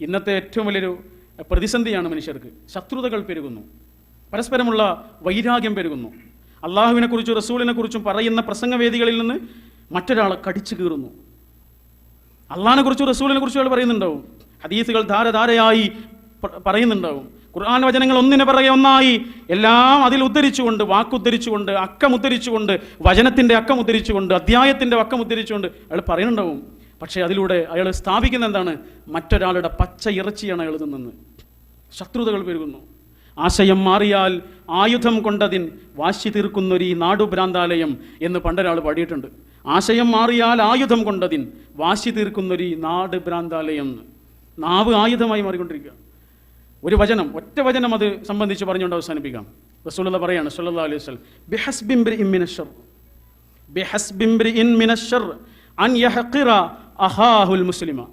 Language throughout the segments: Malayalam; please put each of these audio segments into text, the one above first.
ഇന്നത്തെ ഏറ്റവും വലിയൊരു പ്രതിസന്ധിയാണ് മനുഷ്യർക്ക്. ശത്രുതകൾ പെരുകുന്നു. പരസ്പരമുള്ള വൈരാഗ്യം പെരുകുന്നു. അള്ളാഹുവിനെക്കുറിച്ചും റസൂലിനെക്കുറിച്ചും കുറിച്ചും പറയുന്ന പ്രസംഗവേദികളിൽ നിന്ന് മറ്റൊരാളെ കടിച്ചു കീറുന്നു. അള്ളാഹിനെ കുറിച്ചും റസൂലിനെ കുറിച്ചും അയാൾ പറയുന്നുണ്ടാവും ഹദീസുകൾ ധാരധാരയായി പറയുന്നുണ്ടാവും. ഖുർആൻ വചനങ്ങൾ ഒന്നിനെ പറയുക ഒന്നായി എല്ലാം അതിൽ ഉദ്ധരിച്ചുകൊണ്ട് വാക്കുദ്ധരിച്ചുകൊണ്ട് അക്കം ഉദ്ധരിച്ചുകൊണ്ട് വചനത്തിന്റെ അക്കം ഉദ്ധരിച്ചുകൊണ്ട് അധ്യായത്തിന്റെ അക്കം ഉദ്ധരിച്ചുകൊണ്ട് അയാൾ പറയുന്നുണ്ടാവും. പക്ഷേ അതിലൂടെ അയാൾ സ്ഥാപിക്കുന്ന എന്താണ്? മറ്റൊരാളുടെ പച്ച ഇറച്ചിയാണ് അയാൾ നിന്ന് ശത്രുതകൾ പെരുകുന്നു. ആശയം മാറിയാൽ ആയുധം കൊണ്ടതിൻ വാശി തീർക്കുന്നൊരു ഈ നാടുഭ്രാന്താലയം എന്ന് പണ്ടൊരാൾ പാടിയിട്ടുണ്ട്. ആശയം മാറിയാൽ ആയുധം കൊണ്ടതിൻ വാശി തീർക്കുന്നൊരു ഈ നാവ് ആയുധമായി മാറിക്കൊണ്ടിരിക്കുക. ഒരു വചനം ഒറ്റ വചനം അത് സംബന്ധിച്ച് പറഞ്ഞുകൊണ്ട് അവസാനിപ്പിക്കാം. റസൂലുള്ള പറയാണ് സുല്ലാ അലൈഹി വസല്ലം മിനഷർ ബിഹസ്ബിംബ്രി ഇൻ മിനശ്ശർ അൻ യഹ്ഖിറ അഹാഹുൽ മുസ്ലിമ.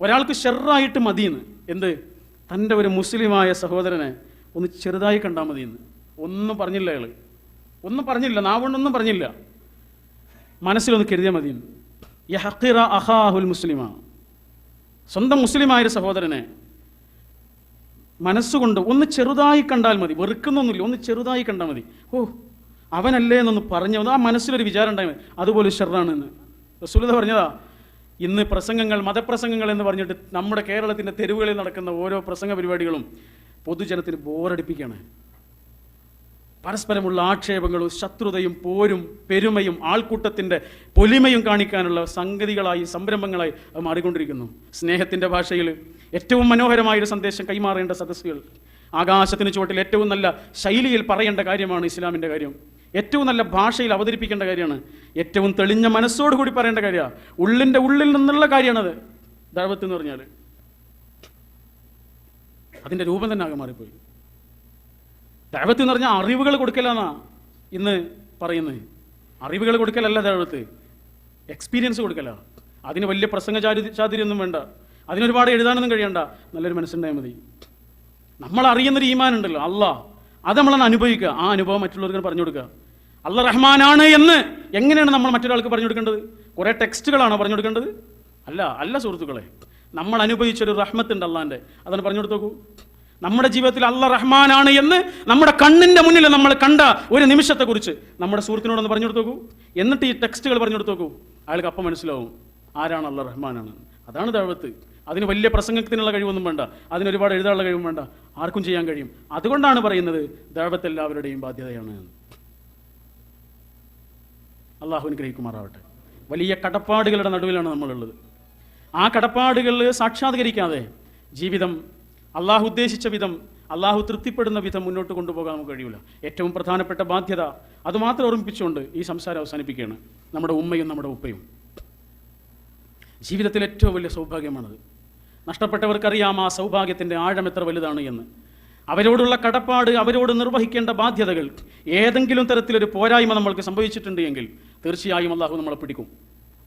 ഒരാൾക്ക് ഷെറായിട്ട് മതിയെന്ന്. എന്ത്? തന്റെ ഒരു മുസ്ലിമായ സഹോദരനെ ഒന്ന് ചെറുതായി കണ്ടാൽ മതിയെന്ന്. ഒന്നും പറഞ്ഞില്ല അയാൾ ഒന്നും പറഞ്ഞില്ല. നാവുകൊണ്ടൊന്നും പറഞ്ഞില്ല. മനസ്സിലൊന്ന് കരുതിയാൽ മതിയെന്ന്. യഹഖിറ അഹാഹുൽ മുസ്ലിമ. സ്വന്തം മുസ്ലിമായ ഒരു സഹോദരനെ മനസ്സുകൊണ്ട് ഒന്ന് ചെറുതായി കണ്ടാൽ മതി. വെറുക്കുന്നൊന്നുമില്ല. ഒന്ന് ചെറുതായി കണ്ടാൽ മതി. ഓ അവനല്ലേ എന്നൊന്ന് പറഞ്ഞു ആ മനസ്സിലൊരു വിചാരം ഉണ്ടായി അതുപോലെ ഷെറാണെന്ന്. റസൂലത പറഞ്ഞതാ ഇന്ന് പ്രസംഗങ്ങൾ മതപ്രസംഗങ്ങൾ എന്ന് പറഞ്ഞിട്ട് നമ്മുടെ കേരളത്തിന്റെ തെരുവുകളിൽ നടക്കുന്ന ഓരോ പ്രസംഗ പരിപാടികളും പൊതുജനത്തിന് ബോറടിപ്പിക്കുകയാണ്. പരസ്പരമുള്ള ആക്ഷേപങ്ങളും ശത്രുതയും പോരും പെരുമയും ആൾക്കൂട്ടത്തിന്റെ പൊലിമയും കാണിക്കാനുള്ള സംഗതികളായി സംരംഭങ്ങളായി അത് മാറിക്കൊണ്ടിരിക്കുന്നു. സ്നേഹത്തിന്റെ ഭാഷയിൽ ഏറ്റവും മനോഹരമായൊരു സന്ദേശം കൈമാറേണ്ട സദസ്സുകൾ. ആകാശത്തിന് ചുവട്ടിൽ ഏറ്റവും നല്ല ശൈലിയിൽ പറയേണ്ട കാര്യമാണ് ഇസ്ലാമിന്റെ കാര്യം. ഏറ്റവും നല്ല ഭാഷയിൽ അവതരിപ്പിക്കേണ്ട കാര്യമാണ്. ഏറ്റവും തെളിഞ്ഞ മനസ്സോട് കൂടി പറയേണ്ട കാര്യമാണ് ഉള്ളിന്റെ ഉള്ളിൽ നിന്നുള്ള കാര്യമാണത്. ദഴവത്ത് എന്ന് പറഞ്ഞാൽ അതിന്റെ രൂപം തന്നെ ആകെ മാറിപ്പോയി. ദൈവത്ത് എന്ന് പറഞ്ഞാൽ അറിവുകൾ കൊടുക്കലാന്നാ ഇന്ന് പറയുന്നത് അറിവുകൾ കൊടുക്കലല്ല ദൈവത്ത് എക്സ്പീരിയൻസ് കൊടുക്കല. അതിന് വലിയ പ്രസംഗ ചാതുര്യൊന്നും വേണ്ട. അതിനൊരുപാട് എഴുതാനൊന്നും കഴിയണ്ട. നല്ലൊരു മനസ്സുണ്ടായാൽ മതി. നമ്മൾ അറിയുന്നൊരു ഈമാൻ ഉണ്ടല്ലോ അള്ളാ. അത് നമ്മളൊന്ന് അനുഭവിക്കുക. ആ അനുഭവം മറ്റുള്ളവർക്ക് പറഞ്ഞു കൊടുക്കുക. അല്ല റഹ്മാനാണ് എന്ന് എങ്ങനെയാണ് നമ്മൾ മറ്റൊരാൾക്ക് പറഞ്ഞു കൊടുക്കേണ്ടത്? കുറേ ടെക്സ്റ്റുകളാണോ പറഞ്ഞു കൊടുക്കേണ്ടത്? അല്ല അല്ല സുഹൃത്തുക്കളെ. നമ്മൾ അനുഭവിച്ചൊരു റഹ്മത്തുണ്ട് അള്ളാന്റെ അതാണ് പറഞ്ഞു കൊടുത്തോക്കൂ. നമ്മുടെ ജീവിതത്തിൽ അല്ല റഹ്മാനാണ് എന്ന് നമ്മുടെ കണ്ണിന്റെ മുന്നിൽ നമ്മൾ കണ്ട ഒരു നിമിഷത്തെക്കുറിച്ച് നമ്മുടെ സുഹൃത്തിനോടൊന്ന് പറഞ്ഞു കൊടുത്തോക്കൂ. എന്നിട്ട് ഈ ടെക്സ്റ്റുകൾ പറഞ്ഞു കൊടുത്തു നോക്കൂ അയാൾക്ക് അപ്പം മനസ്സിലാവും ആരാണ് അല്ല റഹ്മാനാണ്. അതാണ് ദഴവത്ത് അതിന് വലിയ പ്രസംഗത്തിനുള്ള കഴിവൊന്നും വേണ്ട. അതിന് ഒരുപാട് എഴുതാനുള്ള കഴിവും വേണ്ട. ആർക്കും ചെയ്യാൻ കഴിയും. അതുകൊണ്ടാണ് പറയുന്നത് ദഴവത്ത് എല്ലാവരുടെയും ബാധ്യതയാണ്. അള്ളാഹു അനുഗ്രഹിക്കുമാറാവട്ടെ. വലിയ കടപ്പാടുകളുടെ നടുവിലാണ് നമ്മളുള്ളത്. ആ കടപ്പാടുകൾ സാക്ഷാത്കരിക്കാതെ ജീവിതം അള്ളാഹു ഉദ്ദേശിച്ച വിധം അള്ളാഹു തൃപ്തിപ്പെടുന്ന വിധം മുന്നോട്ട് കൊണ്ടുപോകാൻ നമുക്ക് കഴിയില്ല ഏറ്റവും പ്രധാനപ്പെട്ട ബാധ്യത അതുമാത്രം ഓർമ്മിപ്പിച്ചുകൊണ്ട് ഈ സംസാരം അവസാനിപ്പിക്കുകയാണ്. നമ്മുടെ ഉമ്മയും നമ്മുടെ ഉപ്പയും. ജീവിതത്തിൽ ഏറ്റവും വലിയ സൗഭാഗ്യമാണത്. നഷ്ടപ്പെട്ടവർക്കറിയാം ആ സൗഭാഗ്യത്തിന്റെ ആഴം എത്ര വലുതാണ് എന്ന്. അവരോടുള്ള കടപ്പാട് അവരോട് നിർവഹിക്കേണ്ട ബാധ്യതകൾ ഏതെങ്കിലും തരത്തിലൊരു പോരായ്മ നമ്മൾക്ക് സംഭവിച്ചിട്ടുണ്ട് എങ്കിൽ തീർച്ചയായും അള്ളാഹു നമ്മളെ പിടിക്കും.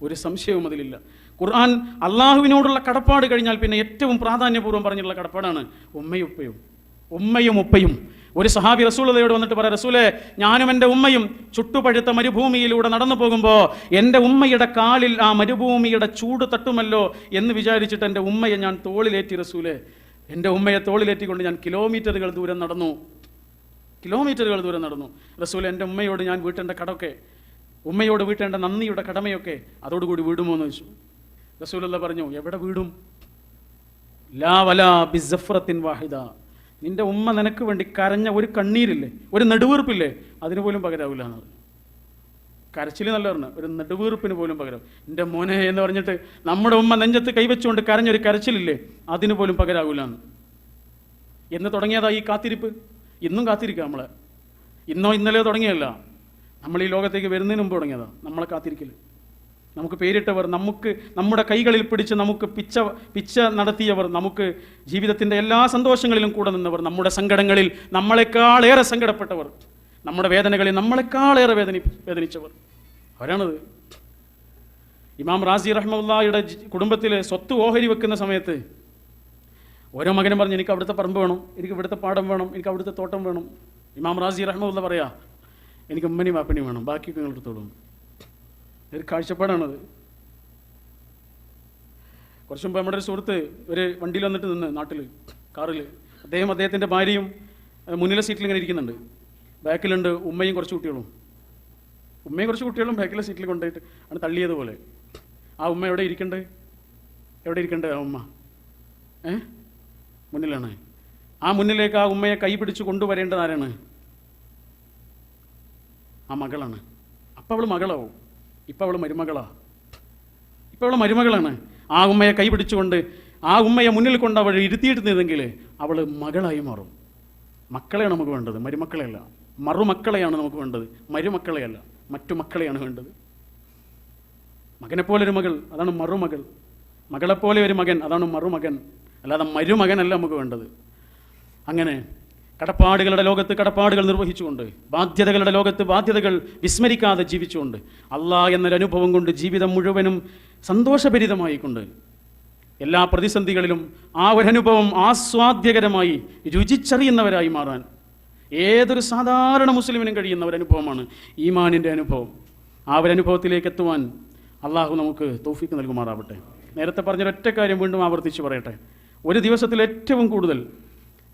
ഒരു സംശയവും അതിലില്ല. ഖുർആൻ അള്ളാഹുവിനോടുള്ള കടപ്പാട് കഴിഞ്ഞാൽ പിന്നെ ഏറ്റവും പ്രാധാന്യപൂർവം പറഞ്ഞിട്ടുള്ള കടപ്പാടാണ് ഉമ്മയും ഉപ്പയും. ഉമ്മയും ഉപ്പയും. ഒരു സഹാബി റസൂലതയോട് വന്നിട്ട് പറയാം റസൂലെ ഞാനും എന്റെ ഉമ്മയും ചുട്ടുപഴുത്ത മരുഭൂമിയിലൂടെ നടന്നു പോകുമ്പോൾ എന്റെ ഉമ്മയുടെ കാലിൽ ആ മരുഭൂമിയുടെ ചൂട് തട്ടുമല്ലോ എന്ന് വിചാരിച്ചിട്ട് എന്റെ ഉമ്മയെ ഞാൻ തോളിലേറ്റി റസൂലെ എന്റെ ഉമ്മയെ തോളിലേറ്റിക്കൊണ്ട് ഞാൻ കിലോമീറ്ററുകൾ ദൂരം നടന്നു. കിലോമീറ്ററുകൾ ദൂരം നടന്നു. റസൂൽ എന്റെ ഉമ്മയോട് ഞാൻ വീട്ടേണ്ട കടമൊക്കെ ഉമ്മയോട് വീട്ടേണ്ട നന്ദിയുടെ കടമയൊക്കെ അതോടുകൂടി വീടുമോ? എന്ന് ചോദിച്ചു. റസൂലുള്ള പറഞ്ഞു എവിടെ വീടും? ലാ വലാ ബിസഫ്രത്തിൻ വാഹിദ. നിന്റെ ഉമ്മ നിനക്ക് വേണ്ടി കരഞ്ഞ ഒരു കണ്ണീരില്ലേ ഒരു നെടുവീർപ്പില്ലേ അതിന് പോലും പകരാവില്ല എന്ന് പറഞ്ഞു. കരച്ചിൽ നല്ല പറഞ്ഞു ഒരു നെടുവീർപ്പിന് പോലും പകരം. എന്റെ മോനെ എന്ന് പറഞ്ഞിട്ട് നമ്മുടെ ഉമ്മ നെഞ്ചത്ത് കൈവച്ചുകൊണ്ട് കരഞ്ഞൊരു കരച്ചിലില്ലേ അതിന് പോലും പകരാവില്ല എന്ന് തുടങ്ങിയതാ ഈ കാത്തിരിപ്പ്? ഇന്നും കാത്തിരിക്കുക നമ്മൾ ഇന്നോ ഇന്നലെയോ തുടങ്ങിയല്ല. നമ്മൾ ഈ ലോകത്തേക്ക് വരുന്നതിന് മുമ്പ് തുടങ്ങിയതാണ് നമ്മളെ കാത്തിരിക്കൽ നമുക്ക് പേരിട്ടവർ നമുക്ക് നമ്മുടെ കൈകളിൽ പിടിച്ച് നമുക്ക് പിച്ച പിച്ച നടത്തിയവർ നമുക്ക് ജീവിതത്തിന്റെ എല്ലാ സന്തോഷങ്ങളിലും കൂടെ നിന്നവർ നമ്മുടെ സങ്കടങ്ങളിൽ നമ്മളെക്കാളേറെ സങ്കടപ്പെട്ടവർ നമ്മുടെ വേദനകളിൽ നമ്മളെക്കാളേറെ വേദനി വേദനിച്ചവർ. അവരാണത്. ഇമാം റാസി റഹ്മുള്ളയുടെ കുടുംബത്തിലെ സ്വത്ത് ഓഹരി വെക്കുന്ന സമയത്ത് ഓരോ മകനും പറഞ്ഞു എനിക്ക് അവിടുത്തെ പറമ്പ് വേണം എനിക്ക് ഇവിടുത്തെ പാടം വേണം എനിക്ക് അവിടുത്തെ തോട്ടം വേണം. ഇമാം റാസി റഹ്മുള്ള പറയാ എനിക്ക് ഉമ്മനി വാപ്പനി വേണം ബാക്കിയൊക്കെ നിങ്ങൾ എടുത്തോളും. ഒരു കാഴ്ചപ്പാടാണത്. കുറച്ച് മുമ്പ് നമ്മുടെ ഒരു സുഹൃത്ത് ഒരു വണ്ടിയിൽ വന്നിട്ട് നിന്ന് നാട്ടിൽ കാറിൽ. അദ്ദേഹം അദ്ദേഹത്തിന്റെ ഭാര്യയും മുന്നിലെ സീറ്റിൽ ഇങ്ങനെ ഇരിക്കുന്നുണ്ട്. ബാക്കിലുണ്ട് ഉമ്മയും കുറച്ച് കുട്ടികളും. ഉമ്മയും കുറച്ച് കുട്ടികളും ബാക്കിലെ സീറ്റിൽ കൊണ്ടുപോയിട്ട് ആണ് തള്ളിയതുപോലെ ആ ഉമ്മ എവിടെ ഇരിക്കണ്ടേ? എവിടെ ഇരിക്കണ്ടേ ആ ഉമ്മ? ഏ മുന്നിലാണ്. ആ മുന്നിലേക്ക് ആ ഉമ്മയെ കൈ പിടിച്ച് കൊണ്ടുവരേണ്ടത് ആരാണ്? ആ മകളാണ്. അപ്പോൾ അവൾ മകളാവും. ഇപ്പോൾ അവൾ മരുമകളാ. ഇപ്പോൾ അവൾ മരുമകളാണ്. ആ ഉമ്മയെ കൈ പിടിച്ചുകൊണ്ട് ആ ഉമ്മയെ മുന്നിൽ കൊണ്ട് അവൾ ഇരുത്തിയിരുന്നതെങ്കിൽ അവൾ മകളായി മാറും. മക്കളെയാണ് നമുക്ക് വേണ്ടത്. മരുമക്കളെയല്ല. മറുമക്കളെയാണ് നമുക്ക് വേണ്ടത്. മരുമക്കളെയല്ല. മറ്റു മക്കളെയാണ് വേണ്ടത്. മകനെപ്പോലെ ഒരു മകൾ അതാണ് മറുമകൾ. മകളെപ്പോലെ ഒരു മകൻ അതാണ് മറുമകൻ. അല്ലാതെ മരുമകനല്ല നമുക്ക് വേണ്ടത്. അങ്ങനെ കടപ്പാടുകളുടെ ലോകത്ത് കടപ്പാടുകൾ നിർവഹിച്ചുകൊണ്ട് ബാധ്യതകളുടെ ലോകത്ത് ബാധ്യതകൾ വിസ്മരിക്കാതെ ജീവിച്ചുകൊണ്ട് അള്ളാ എന്നൊരു അനുഭവം കൊണ്ട് ജീവിതം മുഴുവനും സന്തോഷഭരിതമായിക്കൊണ്ട് എല്ലാ പ്രതിസന്ധികളിലും ആ ഒരു അനുഭവം ആസ്വാദ്യകരമായി രുചിച്ചറിയുന്നവരായി മാറാൻ ഏതൊരു സാധാരണ മുസ്ലിമിനും കഴിയുന്ന ഒരു അനുഭവമാണ് ഈമാനിന്റെ അനുഭവം. ആ ഒരു അനുഭവത്തിലേക്ക് എത്തുവാൻ അള്ളാഹു നമുക്ക് തോഫിക്ക് നൽകുമാറാവട്ടെ. നേരത്തെ പറഞ്ഞൊരൊറ്റ കാര്യം വീണ്ടും ആവർത്തിച്ച് പറയട്ടെ. ഒരു ദിവസത്തിൽ ഏറ്റവും കൂടുതൽ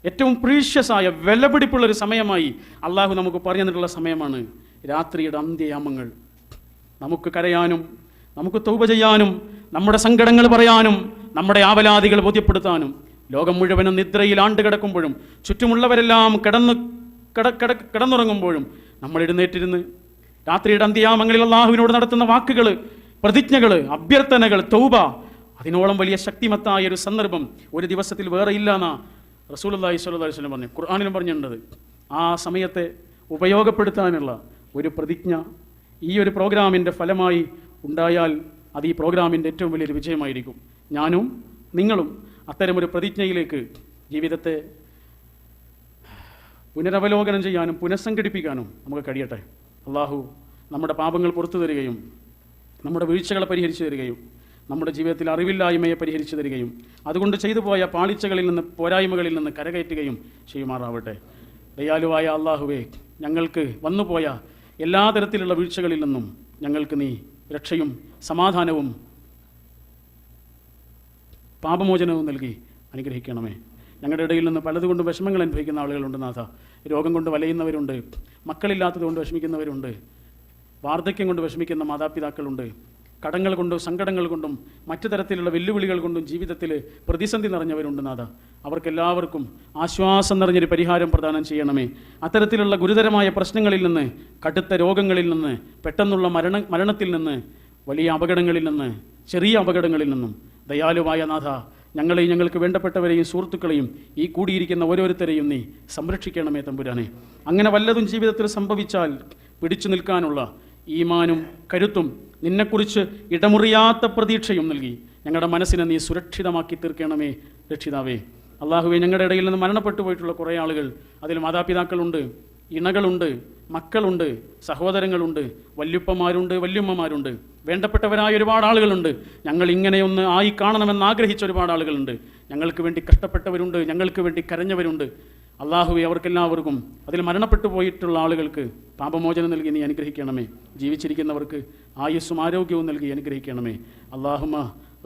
ഏറ്റവും പ്രീഷ്യസായ വിലപിടിപ്പുള്ള ഒരു സമയമായി അള്ളാഹു നമുക്ക് പറഞ്ഞു സമയമാണ് രാത്രിയുടെ അന്ത്യയാമങ്ങൾ. നമുക്ക് കരയാനും നമുക്ക് തൗപ ചെയ്യാനും നമ്മുടെ സങ്കടങ്ങൾ പറയാനും നമ്മുടെ ആവലാതികൾ ബോധ്യപ്പെടുത്താനും ലോകം മുഴുവനും നിദ്രയിൽ ആണ്ട് കിടക്കുമ്പോഴും ചുറ്റുമുള്ളവരെല്ലാം കിടന്ന് കിട കിട കിടന്നുറങ്ങുമ്പോഴും നമ്മൾ എഴുന്നേറ്റിരുന്ന് രാത്രിയുടെ അന്ത്യയാമങ്ങളിൽ അള്ളാഹുവിനോട് നടത്തുന്ന വാക്കുകൾ പ്രതിജ്ഞകൾ അഭ്യർത്ഥനകൾ തൗബ അതിനോളം വലിയ ശക്തിമത്തായ ഒരു സന്ദർഭം ഒരു ദിവസത്തിൽ വേറെ ഇല്ലാന്നാ റസൂലുള്ളാഹി സ്വല്ലല്ലാഹി അലൈഹി വസല്ലം പറഞ്ഞു ഖുർആാനിലും പറഞ്ഞിട്ടുണ്ട്. ആ സമയത്തെ ഉപയോഗപ്പെടുത്താനുള്ള ഒരു പ്രതിജ്ഞ ഈ ഒരു പ്രോഗ്രാമിന്റെ ഫലമായി ഉണ്ടായാൽ അത് ഈ പ്രോഗ്രാമിന്റെ ഏറ്റവും വലിയൊരു വിജയമായിരിക്കും. ഞാനും നിങ്ങളും അത്തരമൊരു പ്രതിജ്ഞയിലേക്ക് ജീവിതത്തെ പുനരവലോകനം ചെയ്യാനും പുനഃസംഘടിപ്പിക്കാനും നമുക്ക് കഴിയട്ടെ. അള്ളാഹു നമ്മുടെ പാപങ്ങൾ പുറത്തു തരികയും നമ്മുടെ വീഴ്ചകളെ പരിഹരിച്ചു തരികയും നമ്മുടെ ജീവിതത്തിൽ അറിവില്ലായ്മയെ പരിഹരിച്ചു തരികയും അതുകൊണ്ട് ചെയ്തു പോയ പാളിച്ചകളിൽ നിന്ന് പോരായ്മകളിൽ നിന്ന് കരകയറ്റുകയും ചെയ്യുമാറാവട്ടെ. ദയാലുവായ അള്ളാഹുവേ ഞങ്ങൾക്ക് വന്നുപോയ എല്ലാ തരത്തിലുള്ള വീഴ്ചകളിൽ നിന്നും ഞങ്ങൾക്ക് നീ രക്ഷയും സമാധാനവും പാപമോചനവും നൽകി അനുഗ്രഹിക്കണമേ. ഞങ്ങളുടെ ഇടയിൽ നിന്ന് പലതുകൊണ്ട് വിഷമങ്ങൾ അനുഭവിക്കുന്ന ആളുകളുണ്ട് നാഥ. രോഗം കൊണ്ട് വലയുന്നവരുണ്ട് മക്കളില്ലാത്തത് കൊണ്ട് വിഷമിക്കുന്നവരുണ്ട് വാർദ്ധക്യം കൊണ്ട് വിഷമിക്കുന്ന മാതാപിതാക്കളുണ്ട്. കടങ്ങൾ കൊണ്ടും സങ്കടങ്ങൾ കൊണ്ടും മറ്റു തരത്തിലുള്ള വെല്ലുവിളികൾ കൊണ്ടും ജീവിതത്തിൽ പ്രതിസന്ധി നിറഞ്ഞവരുണ്ട് നാഥ. അവർക്കെല്ലാവർക്കും ആശ്വാസം നിറഞ്ഞൊരു പരിഹാരം പ്രദാനം ചെയ്യണമേ. അത്തരത്തിലുള്ള ഗുരുതരമായ പ്രശ്നങ്ങളിൽ നിന്ന് കടുത്ത രോഗങ്ങളിൽ നിന്ന് പെട്ടെന്നുള്ള മരണ മരണത്തിൽ നിന്ന് വലിയ അപകടങ്ങളിൽ നിന്ന് ചെറിയ അപകടങ്ങളിൽ നിന്നും. ദയാലുവായ നാഥ ഞങ്ങളെയും ഞങ്ങൾക്ക് വേണ്ടപ്പെട്ടവരെയും സുഹൃത്തുക്കളെയും ഈ കൂടിയിരിക്കുന്ന ഓരോരുത്തരെയും നീ സംരക്ഷിക്കണമേ തമ്പുരാനെ. അങ്ങനെ വല്ലതും ജീവിതത്തിൽ സംഭവിച്ചാൽ പിടിച്ചു നിൽക്കാനുള്ള ഈമാനും കരുത്തും നിന്നെക്കുറിച്ച് ഇടമുറിയാത്ത പ്രതീക്ഷയും നൽകി. ഞങ്ങളുടെ മനസ്സിനെ നീ സുരക്ഷിതമാക്കി തീർക്കണമേ രക്ഷിതാവേ. അള്ളാഹുവെ ഞങ്ങളുടെ ഇടയിൽ നിന്ന് മരണപ്പെട്ടു പോയിട്ടുള്ള കുറേ ആളുകൾ അതിൽ മാതാപിതാക്കളുണ്ട് ഇണകളുണ്ട് മക്കളുണ്ട് സഹോദരങ്ങളുണ്ട് വല്യുപ്പമാരുണ്ട് വല്യുമ്മമാരുണ്ട്. വേണ്ടപ്പെട്ടവരായ ഒരുപാട് ആളുകളുണ്ട്. ഞങ്ങൾ ഇങ്ങനെയൊന്ന് ആയി കാണണമെന്ന് ആഗ്രഹിച്ച ഒരുപാട് ആളുകളുണ്ട്. ഞങ്ങൾക്ക് വേണ്ടി കഷ്ടപ്പെട്ടവരുണ്ട് ഞങ്ങൾക്ക് വേണ്ടി കരഞ്ഞവരുണ്ട്. അള്ളാഹുവെ അവർക്കെല്ലാവർക്കും അതിൽ മരണപ്പെട്ടു പോയിട്ടുള്ള ആളുകൾക്ക് പാപമോചനം നൽകി നീ അനുഗ്രഹിക്കണമേ ജീവിച്ചിരിക്കുന്നവർക്ക് ആയുസ്സും ആരോഗ്യവും നൽകി അനുഗ്രഹിക്കണമേ അള്ളാഹുമ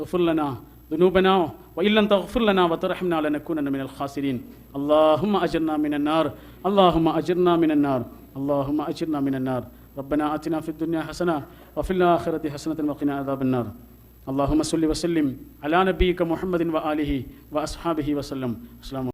ഗഫുർലന ذنوبنا وإن لم تغفر لنا وترحمنا لنكونن من الخاسرين اللهم أجرنا من النار اللهم أجرنا من النار اللهم أجرنا من النار ربنا آتنا في الدنيا حسنة وفي الآخرة حسنة وقنا عذاب النار اللهم صل وسلم على نبيك محمد وآله وأصحابه وسلم السلام